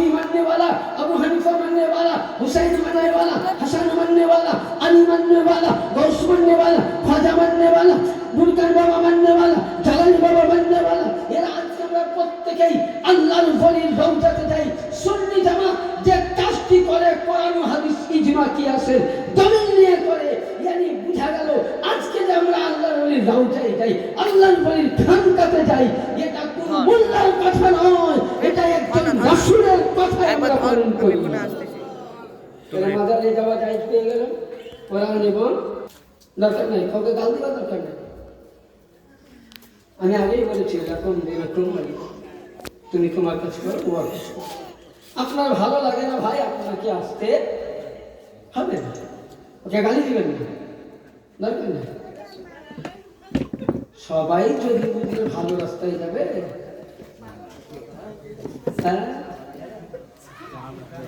शाफी मानने वाला अबू हनीफा मानने वाला हुसैन मानने वाला हसन मानने वाला अली मानने वाला गौस मानने वाला ख्वाजा मानने वाला বুরকান বাবা মাননে वाला জালালি বাবা মাননে वाला এরা আজকে আমরা প্রত্যেকেই আল্লাহর ওলির রওজাতে যাই সুন্নি জামাত যে কাজটি করে কোরআন ও হাদিস ইজমা কি আছে করি যাওয়া পেয়ে গেল। কোরআন এবং দরকার নেই কাউকে গাল দরকার নেই। আমি আগেই বলেছি এরকম তুমি তোমার কাছে করো তোমার কাছে আপনার ভালো লাগে না ভাই আপনাকে আসতে হবে না। ওকে গালি দিবেন না। দরকার নেই। সবাই যদি বুঝলে ভালো রাস্তায় যাবে হ্যাঁ?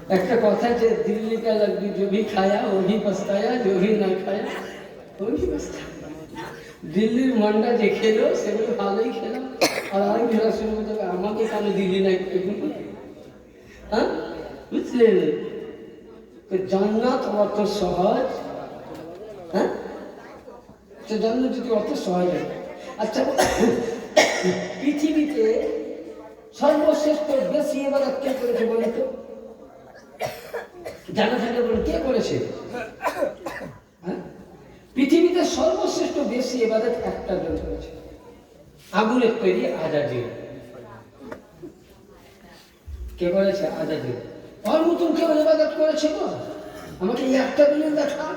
একটা কথা যে দিল্লি কা লাগবি যে খায়া ওই ভি পস্তায়া, যে না খায়া ওই পস্তায়া। দিল্লির মন্ডা যে খেলো সেগুলো ভালোই খেলো। আর আমি খেলা শুরু করতে হবে, আমাকে কেন দিল্লি না হ্যাঁ? বুঝলেন? জান্নাত অত সহজ। হ্যাঁ? তো জান্নাত যদি অত সহজ আচ্ছা পৃথিবীতে সর্বশ্রেষ্ঠ বেশি এবার কে করেছে বলে তো? জানা থাকলে বলে কে করেছে? হ্যাঁ? পৃথিবীতে সর্বশ্রেষ্ঠ বেশি এবাদত একটা জন করেছে। আগুনের তৈরি আজাদি কে করেছে? আজাদি ওর নতুন কেউ এবাদত করেছে তো আমাকে একটা দিলেন দেখা।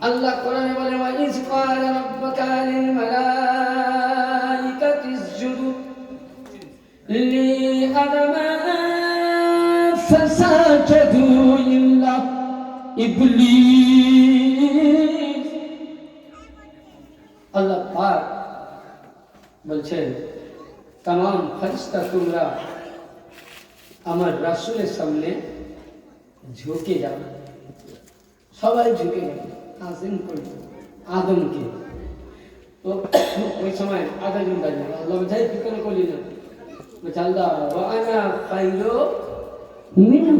আল্লাহ কোরআনে বলে, ওয়াইজ ক্বাল রাব্বাকা লিল মালাইকাতি লি আদমা فسجدوا إلا إبليس আল্লাহ পাক বলছেন তাম ফরিস্তা তোমরা আমার রাসুলের সামনে ঝুঁকে যাও সবাই ঝুঁকে গেল আজিম করল আদমকে তো ওই সময় আধা জন দাঁড়িয়ে আল্লাহ বোঝাই তুই কেন করলি না বলছে আল্লাহ ও আনা পাইলো মিনু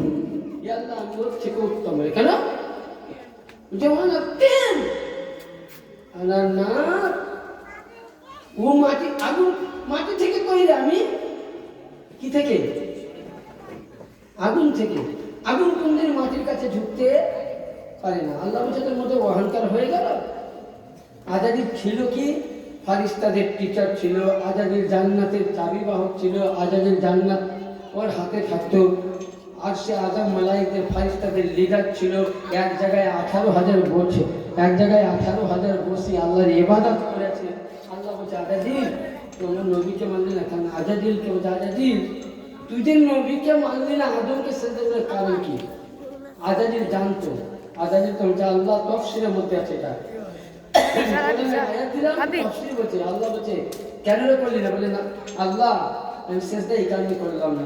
ইয়া আল্লাহ আমি ওর থেকে উত্তম কেন ওনা তেন আল্লাহ না ও মাটি আগুন মাটি থেকে কইলে আমি কি থেকে আগুন থেকে আগুন কোনদিন মাটির কাছে ঝুঁকতে পারে না আল্লাহ বলছে মধ্যে অহংকার হয়ে গেল আজাদির ছিল কি ফারিস্তাদের টিচার ছিল আজাদির জান্নাতের চাবিবাহক ছিল আজাদির জান্নাত ওর হাতে থাকতো। আর সে আজম মালাইকের ফারিস্তাদের লিডার ছিল। এক জায়গায় আঠারো হাজার বসে এক জায়গায় আঠারো হাজার বসে আল্লাহর ইবাদত করেছে। আল্লাহ বলছে আজাদিল তোমার নবীকে মানলি না কেন? আজাদিলকে বলছে আজাদিল তুই যে নবীকে মানলি না আদমকে সেজদের কারণ কি? আজাদিল জানতো। আজাদিল তো বলছে আল্লাহ তফসিলের মধ্যে আছে এটা। আল্লাহ বলছে কেন করলি না? বলে না আল্লাহ আমি সেজদা এই কারণে করলাম না।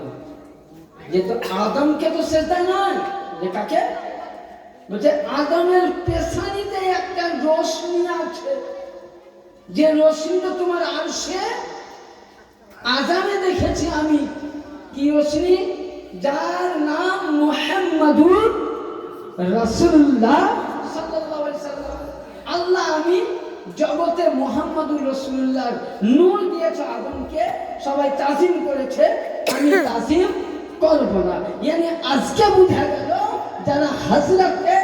যে তো আদমকে তো সেজদা নয়, যে কাকে? বলছে, আদমের পেছানিতে একটা রশ্মি আছে। যে রশ্মিটা তোমার আরশে, আজানে দেখেছি আমি। কি রশ্মি? যার নাম মুহাম্মাদুর সাল্লাম। আল্লাহ আমি জগতে মোহাম্মদুর রসুল্লাহর নূর দিয়েছে আদমকে। সবাই তাজিম করেছে আমি তাজিম করব না। ইয়ানি আজকে বুঝা গেল যারা হাজরাতে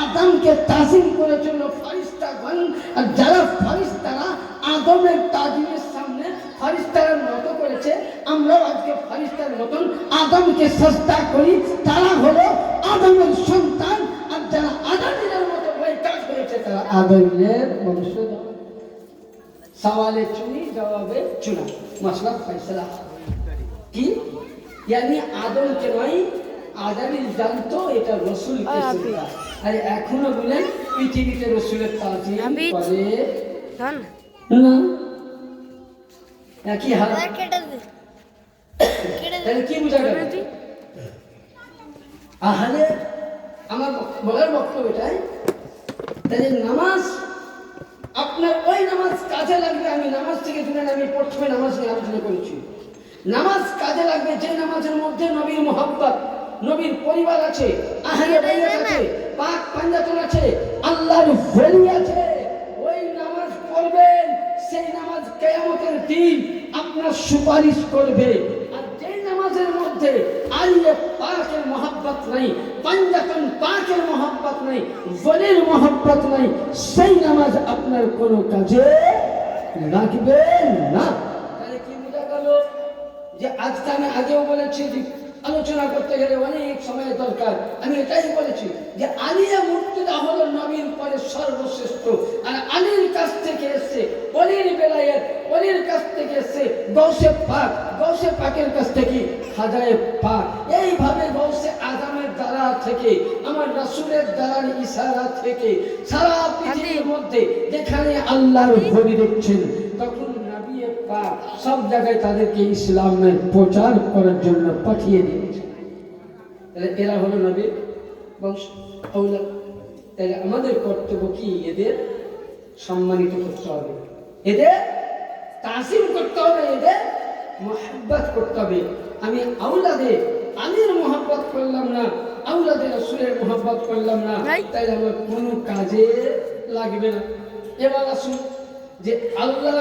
আদমকে তাজিম করেছিল ফারিস্তাগণ আর যারা ফারিস্তারা আদমের তাজিমের সামনে ফারিস্তারের মতো করেছে আমরাও আজকে ফারিস্তার মতন আদমকে সস্তা করি। তারা হলো আদমের সন্তান আর যারা আদামিনের মতো কাজ করেছে তারা আদমের বংশ সওয়ালে চুনি জবাবে চুনা। মশলা ফয়সলা। কি? ইয়ানি আদমকে নয় আদামিল জানতো এটা রসুল আর এখনও বলেন পৃথিবীতে রসুলের তাজিম। করে। ধন। না একই হাল। কেটে তাহলে কি বোঝা গেল? আহলে আমার বলার বক্তব্য এটাই। তাহলে নামাজ আপনার ওই নামাজ কাজে লাগবে আমি নামাজ থেকে দূরে আমি প্রথমে নামাজ নিয়ে আলোচনা করেছি। নামাজ কাজে লাগবে যে নামাজের মধ্যে নবীর মোহাম্মত নবীর পরিবার আছে আহলে বাইত আছে পাক পাঞ্জাতন আছে আল্লাহর ওলি আছে ওই নামাজ পড়বেন সেই নামাজ কিয়ামতের দিন আপনার সুপারিশ করবে। আর যে নামাজের মধ্যে আল্লাহ পাকের মোহাব্বত নাই, পাঞ্জাতন পাকের মোহাব্বত নাই বলির মোহাব্বত নাই, সেই নামাজ আপনার কোনো কাজে লাগবে না। তাহলে কি বোঝা গেল যে আজকে আমি আগেও বলেছি আলোচনা করতে গেলে অনেক সময়ের দরকার। আমি এটাই বলেছি যে আলিয়া মূর্তিটা হলো নবীর পরে সর্বশ্রেষ্ঠ। আর আলীর কাছ থেকে এসছে অলির বেলায়ের অলির কাছ থেকে এসছে গৌসে পাক। গৌসে পাকের কাছ থেকে খাজায় পাক। এইভাবে গৌসে আজামের দ্বারা থেকে আমার রাসূলের দ্বারার ইশারা থেকে সারা পৃথিবীর মধ্যে যেখানে আল্লাহর ঘড়ি দেখছেন পাক সব জায়গায় তাদেরকে ইসলামের প্রচার করার জন্য পাঠিয়ে তাহলে এরা হলো নবীর বংশ। তাহলে আমাদের কর্তব্য কি? এদের সম্মানিত করতে হবে। এদের তাসিম করতে হবে এদের মোহাব্বত করতে হবে। আমি আউলাদে আলীর মোহাব্বত করলাম না আউলাদে রসুলের মোহাব্বত করলাম না। তাই আমার কোনো কাজে লাগবে না। এবার আসুন যে আল্লাহ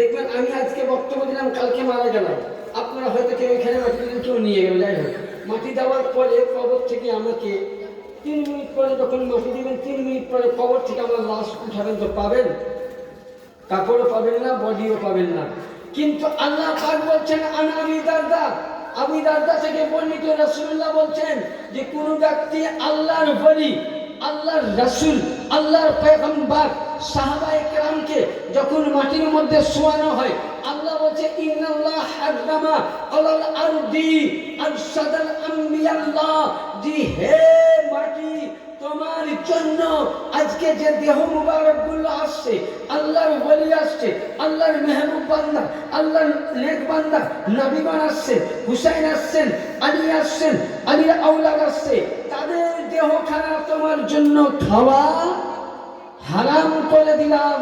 দেখবেন, আমি আজকে বক্তব্য দিলাম, কালকে মারা গেলাম। আপনারা হয়তো কেউ এখানে মাটি দিলেন কেউ নিয়ে গেল যাই হোক। মাটি দেওয়ার পরে কবর থেকে আমাকে তিন মিনিট পরে যখন মাটি দিবেন, তিন মিনিট পরে কবর থেকে আমার লাশ উঠাবেন তো পাবেন? কাপড়ও পাবেন না, বডিও পাবেন না। কিন্তু আল্লাহ পাক বলছেন, আনা আবি দারদা। আবি দারদা থেকে বর্ণিত রাসূলুল্লাহ বলছেন যে, কোন ব্যক্তি আল্লাহর বলি, আল্লাহর রাসূল আল্লাহর পয়গম্বর সাহাবায়ে কেরামকে যখন মাটির মধ্যে শোয়ানো হয়, আল্লাহ বলছে, ইন্নাল্লাহ হারামা আলাল আরদি আরসাদাল আম্বিয়াল্লাহ। জি, হে মাটি, তোমার জন্য আজকে যে দেহ মুবারকগুলো আসছে, আল্লাহর বলি আসছে, আল্লাহর মেহবুব বান্দা, আল্লাহর নেক বান্দা, নবীগণ আসছে হুসাইন আসছেন, আলী আসছেন, আলীর আউলাদ আসছে, তাদের দেহ খানা তোমার জন্য খাওয়া হারাম করে দিলাম।